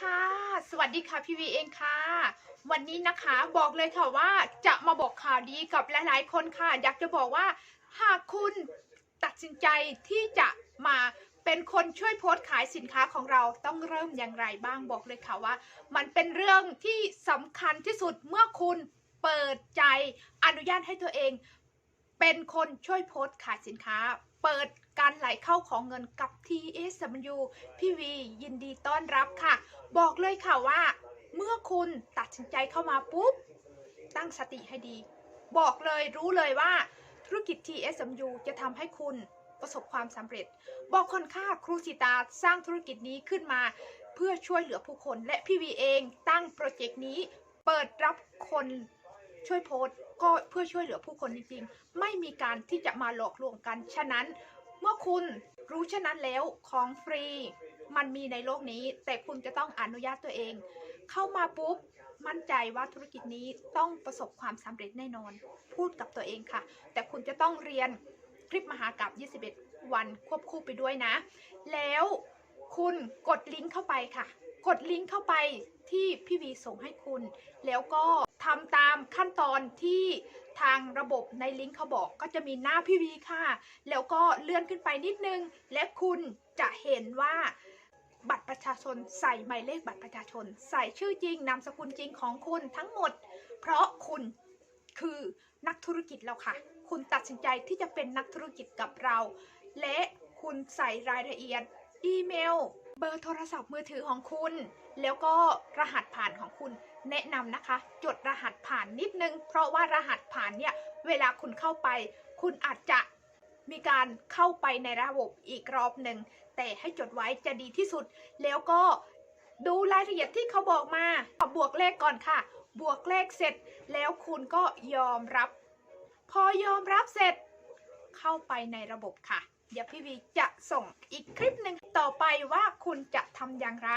ค่ะ สวัสดีค่ะพี่วีเองค่ะ วันนี้นะคะบอกเลยค่ะว่าจะมาบอกข่าวดีกับหลาย ๆ คนค่ะ อยากจะบอกว่าหากคุณตัดสินใจที่จะมาเป็นคนช่วยโพสต์ขายสินค้าของเราต้องเริ่มอย่างไรบ้างบอกเลยค่ะว่า มันเป็นเรื่องที่สำคัญที่สุดเมื่อคุณเปิดใจอนุญาตให้ตัวเอง เป็นคนช่วยโพสต์ขายสินค้า เปิดการ ไหลเข้าของเงินกับ TSW พี่วียินดีต้อนรับค่ะ บอกเลยค่ะว่า เมื่อคุณตัดสินใจเข้ามาปุ๊บ ตั้งสติให้ดี บอกเลยรู้เลยว่าธุรกิจ TSMU จะทำให้คุณประสบความสำเร็จ บอกคนค่าครูสิตาสร้างธุรกิจนี้ขึ้นมา เพื่อช่วยเหลือผู้คนและพี่วีเองตั้งโปรเจกต์นี้เปิดรับคนช่วยโพสก็เพื่อช่วยเหลือผู้คนจริงๆ ไม่มีการที่จะมาหลอกลวงกัน ฉะนั้น เมื่อคุณรู้ฉะนั้นแล้วของฟรี มันมีในโลกนี้ แต่คุณจะต้องอนุญาตตัวเอง เข้ามาปุ๊บ มั่นใจว่าธุรกิจนี้ต้องประสบความสำเร็จแน่นอน พูดกับตัวเองค่ะ แต่คุณจะต้องเรียนคลิปมหากราบ21 วันควบคู่ไปด้วยนะ แล้วคุณกดลิงก์เข้าไปค่ะ กดลิงก์เข้าไปที่พี่วีส่งให้คุณ แล้วก็ทำตามขั้นตอนที่ ทางระบบในลิงก์เขาบอกก็จะมีหน้าพี่วีค่ะ แล้วก็เลื่อนขึ้นไปนิดนึง และคุณจะเห็นว่าบัตรประชาชนใส่หมายเลขบัตรประชาชน ใส่ชื่อจริงนามสกุลจริงของคุณทั้งหมด เพราะคุณคือนักธุรกิจแล้วค่ะ คุณตัดสินใจที่จะเป็นนักธุรกิจกับเรา และคุณใส่รายละเอียด อีเมล เบอร์โทรศัพท์มือถือของคุณ แล้วก็รหัสผ่านของคุณแนะนำนะคะ จดรหัสผ่านนิดนึง เพราะว่ารหัสผ่านเนี่ย เวลาคุณเข้าไป คุณอาจจะมีการเข้าไปในระบบอีกรอบหนึ่ง แต่ให้จดไว้จะดีที่สุด แล้วก็ดูรายละเอียดที่เขาบอกมาบวกเลขก่อนค่ะ บวกเลขเสร็จ แล้วคุณก็ยอมรับ พอยอมรับเสร็จ เข้าไปในระบบค่ะ เดี๋ยวพี่วีจะส่งอีกคลิปหนึ่งต่อไปว่าคุณจะทำอย่างไร